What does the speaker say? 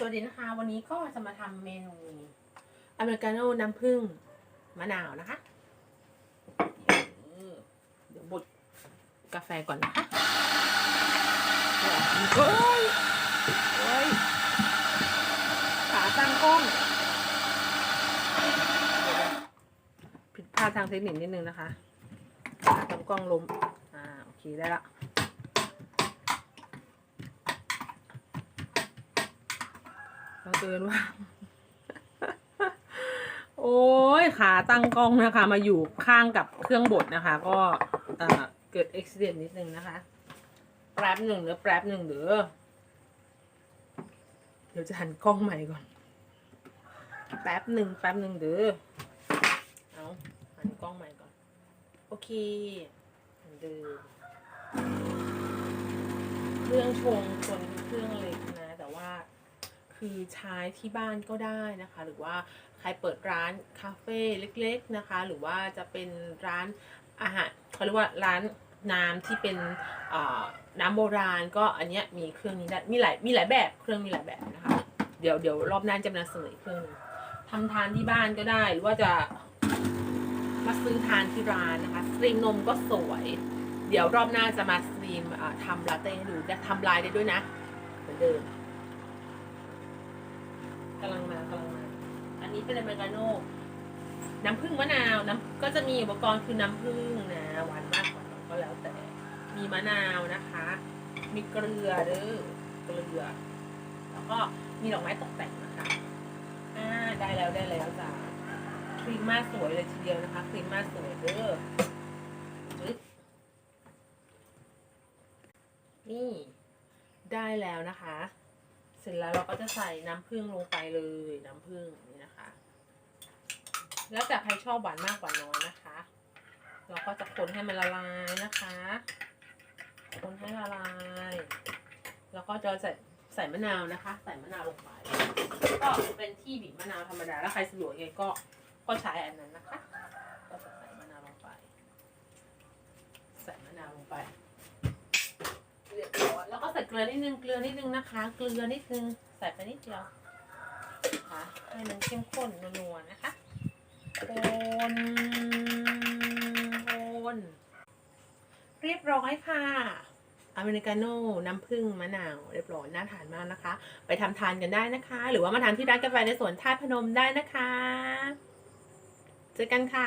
สวัสดีนะคะ วันนี้ก็จะมาทำเมนูอเมริกาโน่น้ำผึ้งมะนาวนะคะ เดี๋ยวบดกาแฟก่อนนะคะเฮ้ยเฮ้ยขาตั้งกล้องเดี๋ยวนผิดพลาดทางเทคนิคนิดนึงนะคะขาตั้งกล้องล้มอ่าโอเคได้ละ บังเอิญว่า โอ้ยขาตั้งกล้องนะคะ มาอยู่ข้างกับเครื่องบดนะคะ ก็เกิดอุบิเหตุนิดนึงนะคะ แป๊บหนึ่งเดี๋ยวแป๊บหนึ่งเดี๋ยวเดี๋ยวจะหันกล้องใหม่ก่อน แป๊บหนึ่งแป๊บหนึ่งเดี๋ยวเอาหันกล้องใหม่ก่อน โอเคเหมือเดิมเครื่องชงคนเครื่องเล็กนะ แต่ว่า คือใช้ที่บ้านก็ได้นะคะ หรือว่าใครเปิดร้านคาเฟ่เล็ก ๆนะคะ หรือว่าจะเป็นร้านอาหารเขาเรียกว่าร้านน้ำที่เป็นน้ำโบราณก็อันเนี้ยมีเครื่องนี้ได้มีหลายมีหลายแบบเครื่องมีหลายแบบนะคะ เดี๋ยวเดี๋ยวรอบหน้าจะนำเสนอเครื่องนึงทำทานที่บ้านก็ได้หรือว่าจะมาซื้อทานที่ร้านนะคะสตรีมนมก็สวย เดี๋ยวรอบหน้าจะมาสตรีมทำลาเต้ให้ดูได้ทำลายได้ด้วยนะ เหมือนเดิม กำลังมากำลังมา อันนี้ เป็นอเมริกาโน่น้ำผึ้งมะนาวน้ำก็จะมีอุปกรณ์คือน้ำผึ้งนะหวานมากหวานน้อยก็แล้วแต่ มีมะนาวนะคะ มีเกลือเด้อเกลือ แล้วก็มีดอกไม้ตกแต่งนะคะอ่าได้แล้วได้แล้วจ้ะครีมมาสวยเลยทีเดียวนะคะครีมมาสวยเด้อนี่ได้แล้วนะคะ เสร็จแล้วเราก็จะใส่น้ำผึ้งลงไปเลยน้ำผึ้งนี่นะคะ แล้วแต่ใครชอบหวานมากหวานน้อยนะคะ เราก็จะคนให้มันละลายนะคะ คนให้ละลาย แล้วก็จะใส่ใส่มะนาวนะคะ ใส่มะนาวลงไป ก็เป็นที่บีบมะนาวธรรมดาแล้วใครสะดวกยังไงก็ก็ใช้อันนั้นนะคะ ก็จะใส่มะนาวลงไป ใส่มะนาวลงไป เรียบร้อยแล้วก็ใส่ เกลือนิดนึงเกลือนิดนึงนะคะ เกลือนิดนึงใส่ไปนิดเดียวนะคะให้มันเข้มข้นนัวๆนะคะคนคนเรียบร้อยค่ะอเมริกาโน่น้ำผึ้งมะนาว เรียบร้อยน่าทานมากนะคะ ไปทำทานกันได้นะคะ หรือว่ามาทานที่ร้านกาแฟในสวนท่าพนมได้นะคะ เจอกันค่ะ